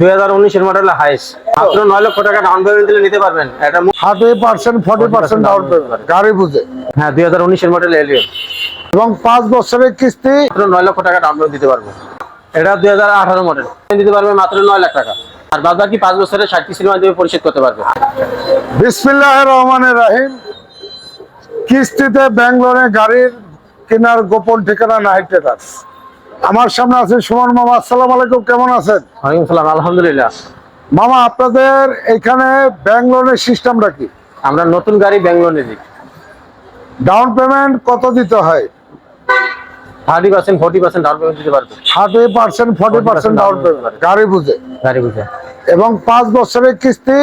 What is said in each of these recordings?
দুই হাজার উনিশের মডেল হাইস মাত্র নয় লক্ষ টাকা ডাউন পেমেন্ট দিলে নিতে পারবেন। এটা thirty percent forty percent down payment গাড়ি বুঝে। হ্যাঁ দুই হাজার উনিশের মডেল এলিয়ন এবং পাঁচ বছরের কিস্তি। নয় লক্ষ টাকা ডাউন পেমেন্ট দিতে পারব। এটা দুই হাজার আঠারো মডেল দিতে মাত্র নয় লাখ টাকা। আর বাদ বাকি পাঁচ বছরের ষাট কিস্তির মাধ্যমে পরিশোধ করতে পারবে। বিসমিল্লাহ রহমানের রাহিম। কিস্তিতে ব্যাঙ্গলোরে গাড়ির কেনার গোপন ঠিকানা নাইট ট্রেডার্স। আমার সামনে আছে সুমন মামা আসসালাম আলাইকুম কেমন আছেন? ওয়ালাইকুম সালাম আলহামদুলিল্লাহ। মামা আপনাদের এখানে ব্যাঙ্গলোরের সিস্টেমটা কি? আমরা নতুন গাড়ি ব্যাঙ্গলোরে দিই ডাউন পেমেন্ট কত দিতে হয়? Thirty percent forty percent down payment দিতে পারবে। Thirty percent forty percent down payment গাড়ি বুঝে। গাড়ি বুঝে। এবং পাঁচ বছরের কিস্তি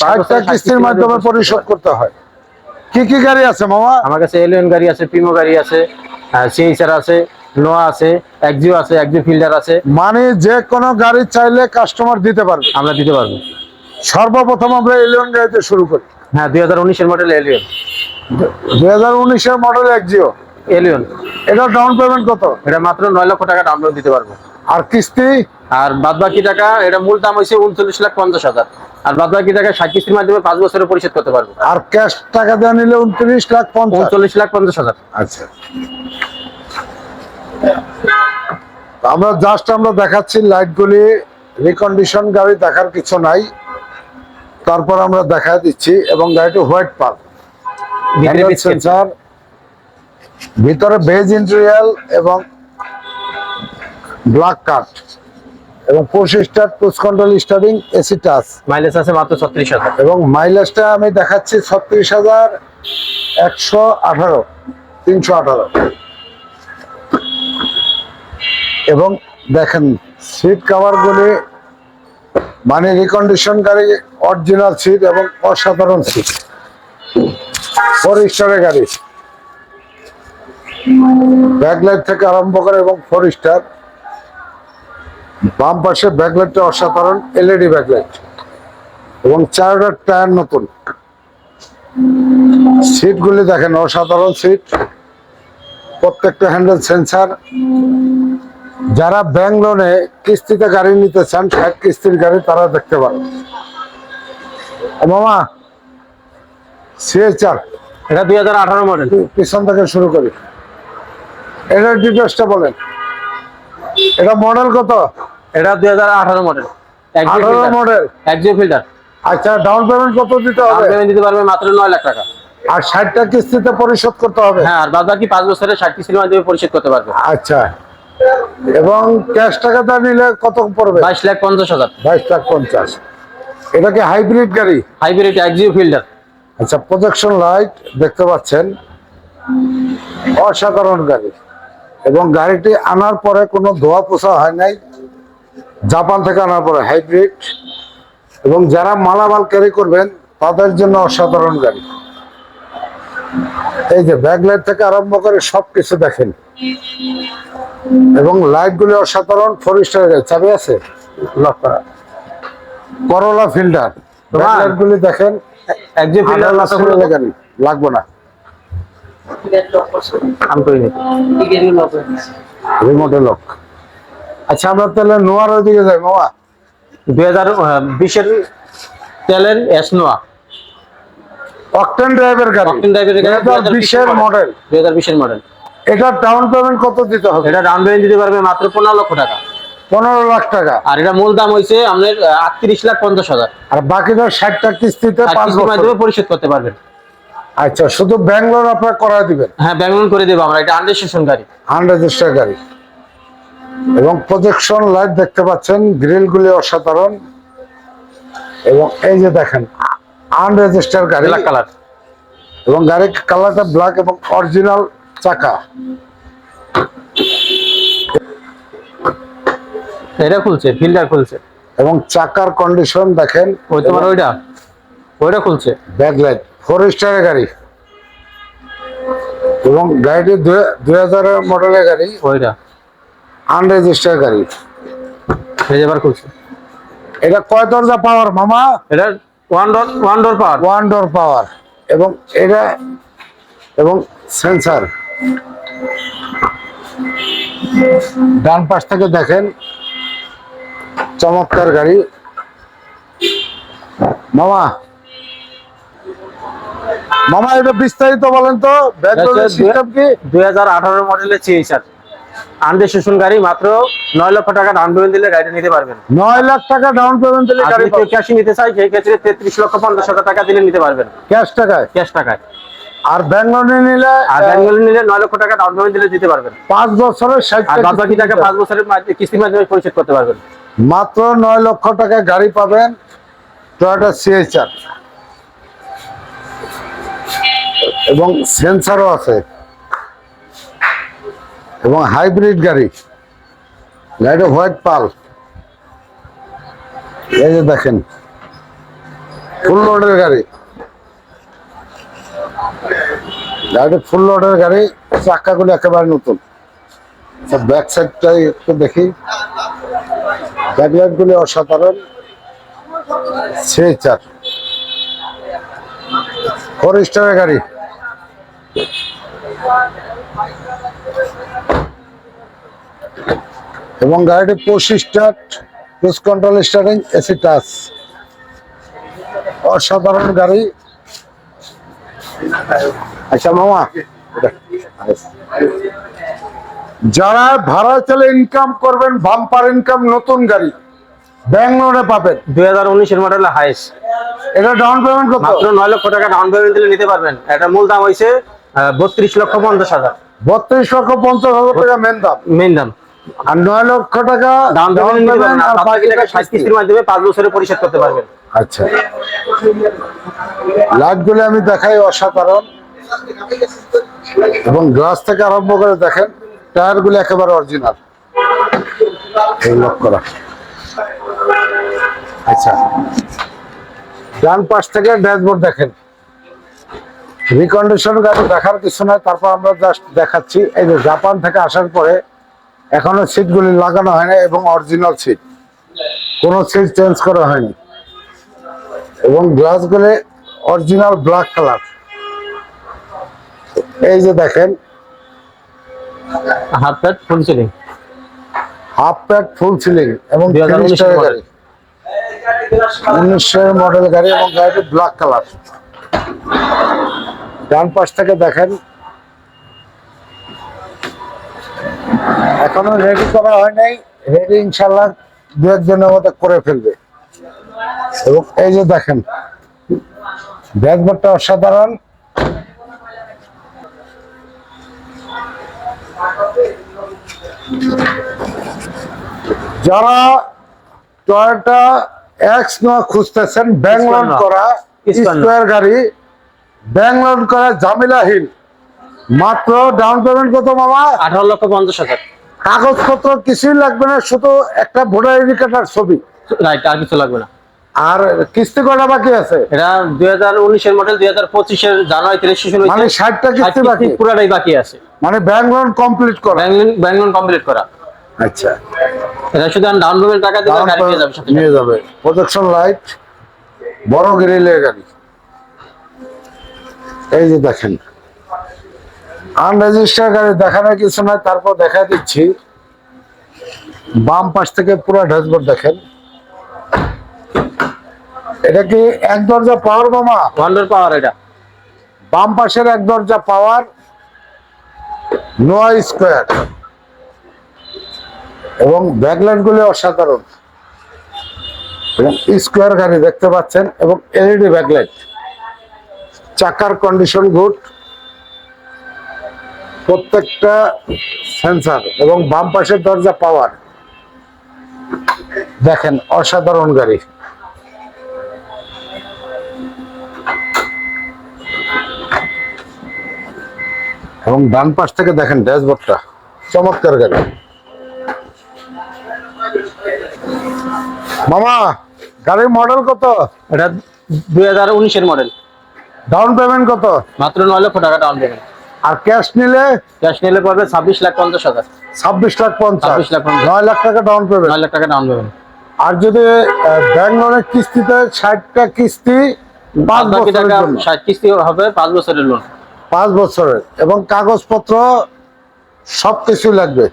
ষাটটা কিস্তির মাধ্যমে পরিশোধ করতে হয়। কি কি গাড়ি আছে মামা? আমার কাছে এলিয়ন গাড়ি আছে পিমো গাড়ি আছে সিএইচআর আছে নোয়া আছে একজিও আছে একজিও ফিল্ডার আছে। মানে যে কোনো গাড়ি চাইলে কাস্টমার দিতে পারবে। আমরা দিতে পারব। সর্বপ্রথম আমরা এলিয়ন গাড়িতে শুরু করি। হ্যাঁ দুই হাজার উনিশের মডেল এলিয়ন দুই হাজার উনিশের মডেল একজিও এলিয়ন এটা ডাউন পেমেন্ট কত? এটা মাত্র নয় লক্ষ টাকা ডাউন পেমেন্ট দিতে পারব। আর কিস্তি? আর বাদ বাকি টাকা এটা মূল দাম হয়েছে উনচল্লিশ লাখ পঞ্চাশ হাজার। আর বাদ বাকি টাকা ষাট কিস্তির মাধ্যমে পাঁচ বছরে পরিশোধ করতে পারব। আর ক্যাশ টাকা দেওয়া নিলে উনত্রিশ লাখ পঞ্চাশ। উনচল্লিশ লাখ পঞ্চাশ হাজার। আচ্ছা। আমরা জাস্ট আমরা দেখাচ্ছি লাইটগুলি রিকন্ডিশন গাড়ি দেখার কিছু নাই। তারপর আমরা দেখা দিচ্ছি এবং গাড়িটি হোয়াইট ভিতরে সেন্সার ভিতরে বেজ ইন্টেরিয়াল এবং ব্ল্যাক কাট এবং push start push control starting AC touch mileage আছে মাত্র ছত্রিশ হাজার। এবং মাইলেজটা আমি দেখাচ্ছি ছত্রিশ হাজার একশো আঠারো তিনশো আঠারো। এবং দেখেন সিট কাভারগুলি মানে রিকন্ডিশন গাড়ি অরিজিনাল সিট এবং অসাধারণ সিট ফোর গাড়ি। ব্যাকলাইট থেকে আরম্ভ করে এবং ফোর স্টার বাম পাশে ব্যাকলাইটটা অসাধারণ এলইডি ব্যাকলাইট এবং চারটা টায়ার নতুন। সিটগুলি দেখেন অসাধারণ সিট প্রত্যেকটা হ্যান্ডেল সেন্সার যারা ব্যাংক লোনে কিস্তিতে গাড়ি নিতে চান ষাট কিস্তির গাড়ি তারা দেখতে পারেন মামা সিএচআর এটা দুই হাজার আঠারো মডেল পিছন থেকে শুরু করি। এটার ডিটেলসটা বলেন। এটা মডেল কত? এটা দুই হাজার আঠারো মডেল আঠারো মডেল একজিও ফিল্টার আচ্ছা ডাউন পেমেন্ট কত দিতে হবে? পেমেন্ট দিতে পারবে মাত্র নয় লাখ টাকা। আর ষাটটা কিস্তিতে পরিশোধ করতে হবে? হ্যাঁ আর বাদ বাকি পাঁচ বছরের ষাট কিস্তির মাধ্যমে পরিশোধ করতে পারবে। আচ্ছা। এবং ক্যাশ টাকাটা নিলে কত পড়বে? বাইশ লাখ পঞ্চাশ হাজার। বাইশ লাখ পঞ্চাশ। এটা কি হাইব্রিড গাড়ি? হাইব্রিড একজিও ফিল্টার আচ্ছা প্রজেকশন লাইট দেখতে পাচ্ছেন। অসাধারণ গাড়ি। এবং গাড়িটি আনার পরে কোনো ধোয়া পোছা হয় নাই। জাপান থেকে আনার পরে হাইব্রিড এবং যারা মালামাল ক্যারি করবেন তাদের জন্য অসাধারণ গাড়ি। এই যে ব্যাকলাইট থেকে আরম্ভ করে সবকিছু দেখেন। এবং লাইটগুলি অসাধারণ ফোর স্টার গাড়ি চাবি আছে। লক করা। করোলা ফিল্টার ব্যাকলাইট গুলি দেখেন লাগবে না। রিমোটে লক আচ্ছা আমরা তাহলে নোয়ার ওইদিকে যাই মামা। দুই হাজার বিশের তেলের অকটেন ড্রাইভের গাড়ি। অকটেন ড্রাইভের গাড়ি মডেল এটা ডাউন পেমেন্ট কত দিতে হবে? এটা ডাউন পেমেন্ট দিতে পারবে মাত্র পনেরো লক্ষ টাকা। পনেরো লাখ টাকা। আর এটা মূল দাম হয়েছে আপনার আটত্রিশ লাখ পঞ্চাশ হাজার। আর বাকিটা ষাটটা কিস্তিতে মাধ্যমে পরিশোধ করতে পারবেন। আচ্ছা শুধু ব্যাঙ্গালোর আপনার করায় দিবেন? হ্যাঁ ব্যাঙ্গলোর করে দেবো আমরা এটা আন্ডার স্টেশন গাড়ি। আনরেজিস্টার গাড়ি। এবং প্রজেকশন লাইট দেখতে পাচ্ছেন গ্রিল গুলি অসাধারণ। এবং এই যে দেখেন আনরেজিস্টার গাড়ি। কালার এবং গাড়ির কালারটা ব্ল্যাক এবং অরিজিনাল চাকা। এটা খুলছে ফিল্টার খুলছে। এবং চাকার কন্ডিশন দেখেন ওই তোমার ওইটা ওইটা খুলছে। ব্যাকলাইট ফোর স্টারের গাড়ি। এবং গাড়িটি দুই হাজারের মডেলের গাড়ি ওইটা। আনরেজিস্টার গাড়ি। এবার খুলছে। এটা কয় দরজা পাওয়ার মামা? এটা one door one door power one door power এবং এটা এবং সেন্সার ডান পাশ থেকে দেখেন চমৎকার গাড়ি। মামা মামা এটা বিস্তারিত বলেন তো সিস্টেম কি? দুই হাজার আঠারো মডেলের সিএইচআর আনরেজিস্ট্রেশন গাড়ি মাত্র নয় লক্ষ টাকা ডাউন পেমেন্ট দিলে গাড়িটা নিতে পারবেন। নয় লাখ টাকা ডাউন পেমেন্ট দিলে গাড়ি ক্যাশে নিতে চাই সেই ক্ষেত্রে তেত্রিশ লক্ষ পঞ্চাশ হাজার টাকা দিলে নিতে পারবেন। ক্যাশ টাকায়? ক্যাশ টাকায়। আর ব্যাঙ্গলোরে নিলে আর ব্যাঙ্গল নিলে নয় লক্ষ টাকা ডাউন পেমেন্ট দিলে দিতে পারবেন। পাঁচ বছরের আর বাদ বাকি টাকা পাঁচ বছরের কিস্তির মাধ্যমে পরিশোধ করতে পারবেন। মাত্র নয় লক্ষ টাকা গাড়ি পাবেন টয়োটা সিএইচআর এবং সেন্সারও আছে। এবং হাইব্রিড গাড়ি। গাড়িটা হোয়াইট পাল এই যে দেখেন ফুল লোডের গাড়ি। গাড়িটা ফুল লোডের গাড়ি, চাক্কাগুলো একেবারে নতুন। ব্যাক সাইডটাই একটু দেখি। ব্যাকলাইট গুলি অসাধারণ। সেই চার। ফোর স্টারের গাড়ি। এবং গাড়িটি push start cruise control starting AC touch অসাধারণ গাড়ি। আচ্ছা মামা। যারা ভাড়া চলে ইনকাম করবেন বাম্পার ইনকাম নতুন গাড়ি ব্যাঙ্গলোরে পাবেন। দুই হাজার উনিশের মডেলের হাইস এটা ডাউন পেমেন্ট কত? মাত্র নয় লক্ষ টাকা ডাউন পেমেন্ট দিলে নিতে পারবেন। এটা মূল দাম হয়েছে বত্রিশ লক্ষ পঞ্চাশ হাজার। বত্রিশ লক্ষ পঞ্চাশ হাজার টাকা মেন দাম। মেইন দাম। আর নয় লক্ষ টাকা ডাউন পেমেন্ট নিতে পারবেন আর বাকি টাকা ষাট কিস্তির মাধ্যমে পাঁচ বছরে পরিশোধ করতে পারবেন। আচ্ছা। লাইটগুলো আমি দেখাই অসাধারণ। এবং গ্লাস থেকে আরম্ভ করে দেখেন টায়ারগুলো একেবারে অরিজিনাল। এই করা। আচ্ছা। ডান পাশ থেকে ড্যাশবোর্ড দেখেন। রিকন্ডিশন গাড়ি দেখার কিছু নয় তারপর আমরা জাস্ট দেখাচ্ছি। এই যে জাপান থেকে আসার পরে এখনও সিটগুলি লাগানো হয় না এবং অরিজিনাল সিট কোনো সিট চেঞ্জ করা হয়নি। এবং গ্লাসগুলো অরিজিনাল ব্ল্যাক কালার। এই যে দেখেন half pat full ceiling. Half pack full ceiling এবং 2019 তিরিশ গাড়ি। উনিশশো মডেল গাড়ি এবং গাড়িটি ব্ল্যাক কালার। ডান পাশ থেকে দেখেন এখনও রেডি করা হয় নাই। রেডি ইনশাল্লাহ দু একজনের মধ্যে করে ফেলবে। এবং এই যে দেখেন ড্যাশবোর্ডটা অসাধারণ। যারা টয়োটা এক্স নয় খুঁজতেছেন ব্যাংলোন করা স্কোয়ার গাড়ি ব্যাংলোন করা জামিলাহীন। মাত্র ডাউন পেমেন্ট কত মামা? আঠারো লক্ষ পঞ্চাশ হাজার। কাগজপত্র কিছুই লাগবে না শুধু একটা ভোটার আইডি কার্ড আর ছবি। রাইট আর কিছু লাগবে না। আর কিস্তি কটা বাকি আছে? এটা দুই হাজার উনিশের মডেল দুই হাজার পঁচিশের জানুয়ারি রেজিস্ট্রেশন মানে হয়েছে। ষাটটা ষাট কিস্তি বাকি? পুরাটাই বাকি আছে। মানে ব্যাংক লোন কমপ্লিট করা? ব্যাংক লোন কমপ্লিট করা। আচ্ছা। এটা শুধু ডাউন পেমেন্ট টাকা দিলে গাড়ি পেয়ে যাবে নিয়ে যাবে। লাইট বড় গ্রিলের গাড়ি। এই যে দেখেন। আনরেজিস্টার গাড়ি দেখানোর কিছু নয় তারপর দেখা দিচ্ছি। বাম পাশ থেকে পুরো ড্যাশবোর্ড দেখেন। এটা কি এক দরজা পাওয়ার মামা ওয়ান্ডার পাওয়ার এটা। বাম পাশের এক দরজা পাওয়ার নয় স্কোয়ার এবং ব্যাকলাইট গুলি অসাধারণ। এবং স্কোয়ার গাড়ি দেখতে পাচ্ছেন এবং এলইডি ব্যাকলাইট চাকার কন্ডিশন গুড প্রত্যেকটা সেন্সার এবং বাম পাশের দরজা পাওয়ার দেখেন অসাধারণ গাড়ি। এবং ডান পাশ থেকে দেখেন ড্যাশবোর্ডটা। চমৎকার গাড়ি। মামা গাড়ির মডেল কত? এটা দুই হাজার উনিশের মডেল। ডাউন পেমেন্ট কত? মাত্র নয় লক্ষ টাকা ডাউন পেমেন্ট। আর ক্যাশ নিলে? ক্যাশ নিলে পড়বে ছাব্বিশ লাখ পঞ্চাশ হাজার। ছাব্বিশ লাখ পঞ্চাশ। 26 লাখ পঞ্চাশ। নয় লাখ টাকা ডাউন পেমেন্ট। নয় লাখ টাকা ডাউন পেমেন্ট। আর যদি ব্যাংক লোনের কিস্তিতে ষাটটা কিস্তি পাঁচ বছরের টাকা ষাট কিস্তি হবে পাঁচ বছরের লোন পাঁচ বছরের। এবং কাগজপত্র সবকিছু লাগবে।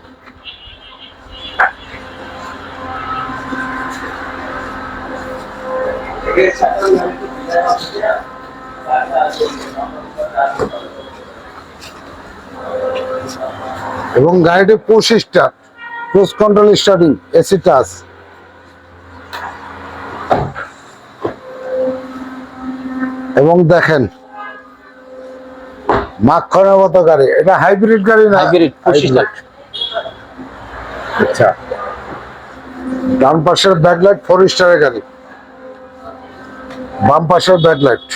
এবং গাড়িটি পঁচিশটা cruise control starting, AC touch. এবং দেখেন মাখনের মতো গাড়ি। এটা হাইব্রিড গাড়ি না? হাইব্রিড পঁচিশ লাখ। আচ্ছা। ডান পাশের ব্যাকলাইট ফোর স্টারের গাড়ি। বাম পাশের ব্যাকলাইট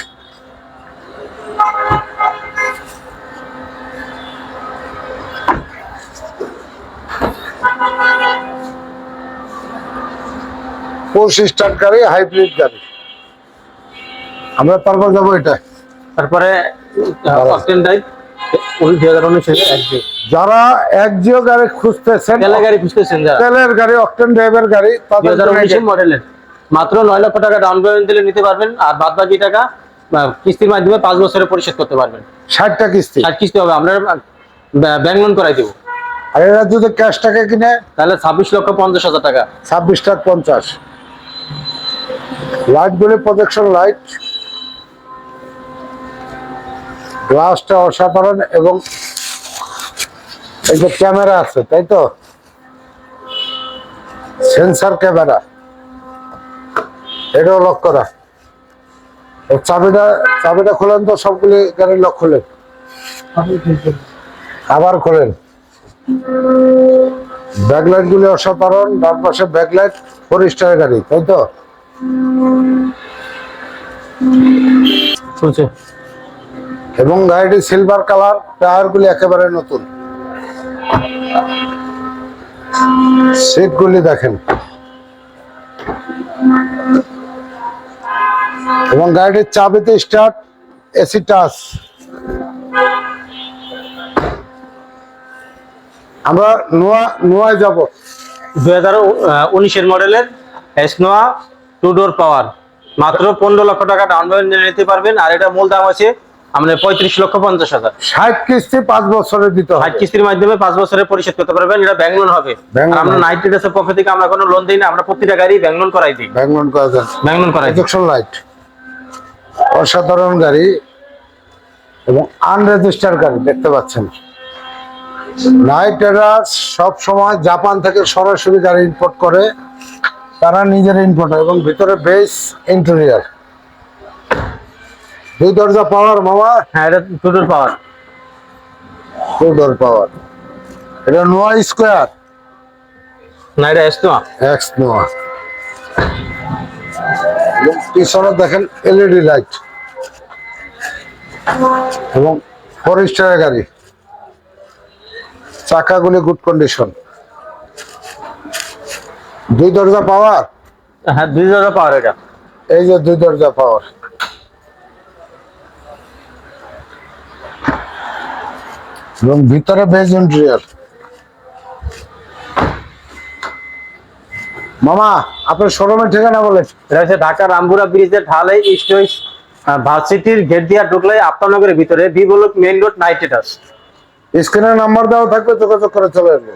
স্টার্ট গাড়ি হাইব্রিড গাড়ি। আমরা তারপর যাব এটা? তারপরে যারা এক জিও গাড়ি খুঁজতেছেন গাড়ি খুঁজতেছেন তেলের গাড়ি অকটেন ড্রাইভের গাড়ি তাদের মডেলের মাত্র নয় লক্ষ টাকা ডাউন পেমেন্ট দিলে নিতে পারবেন আর বাদ বাকি টাকা কিস্তির মাধ্যমে পাঁচ বছরে পরিশোধ করতে পারবেন। ষাটটা কিস্তি। ষাট কিস্তি হবে আমরা ব্যাংক লোন করাই দেবো। আর এরা যদি ক্যাশ টাকা কিনে তাহলে ছাব্বিশ লক্ষ পঞ্চাশ হাজার টাকা। ছাব্বিশ টাকা পঞ্চাশ। লাইট গুলি প্রজেকশন লাইট গ্লাসটা অসাধারণ এবং এই যে ক্যামেরা আছে, তাই তো? Sensor camera. এটাও লক করা। চাবিটা চাবিটা খোলেন তো, সবগুলি গাড়ির লক খোলেন। আবার খোলেন। ব্যাকলাইট গুলি অসাধারণ, ডান পাশে ব্যাকলাইট স্টারের গাড়ি, তাই তো? এবং গাড়িটি সিলভার কালার টায়ার গুলি একেবারে নতুন। সিট গুলি দেখেন। এবং গাড়িটির চাবিতে স্টার্ট এসি টাচ আমরা নোয়া, নোয়ায় যাব। দু হাজার উনিশের মডেলের এসনোয়া টু ডোর পাওয়ার মাত্র পনেরো লক্ষ টাকা ডাউন পেমেন্ট নিতে পারবেন, আর এটা মূল দাম আছে আমাদের পঁয়ত্রিশ লক্ষ পঞ্চাশ হাজার। ষাট কিস্তি পাঁচ বছরে দিতে ষাট কিস্তির মাধ্যমে পাঁচ বছরে পরিশোধ করতে পারবেন এটা ব্যাংক লোন হবে। Bank আমরা হবে। নাইট ট্রেডার্সের পক্ষ থেকে আমরা কোনো লোন দিই না আমরা প্রতিটা গাড়ি ব্যাংক লোন করাই দিই। ব্যাংক করে দেন ব্যাংক লোন করাই লাইট অসাধারণ গাড়ি এবং আনরেজিস্টার গাড়ি দেখতে পাচ্ছেন। নাইট সব সময় জাপান থেকে সরাসরি গাড়ি ইম্পোর্ট করে তারা নিজের ইম্পোর্ট এবং ভিতরে বেস ইন্টেরিয়ার দুই দরজা পাওয়ার মামা। হ্যাঁ এটা two door power two door power এটা নোয়া স্কোয়ার। না এটা এসনোয়া এক্স নোয়া। পিছনে দেখেন এলইডি লাইট এবং ফোর স্টারের গাড়ি। চাকাগুলি গুড কন্ডিশন দুই দরজা পাওয়ার হ্যাঁ দুই হাজার পাওয়ার এটা। এই যে দুই দরজা পাওয়ার এবং ভিতরে বেজ ইন্টেরিয়ার মামা আপনার শোরুমের ঠিকানা বলেন। এটা হচ্ছে ঢাকা রামপুরা ব্রিজের ঢালে ইস্ট ওয়েস্ট ভার্সিটির গেট দিয়া ঢুকলে আপনানগরের ভিতরে B block main road night traders স্ক্রিনের নাম্বার দেওয়া থাকবে যোগাযোগ করে চলে আসবে।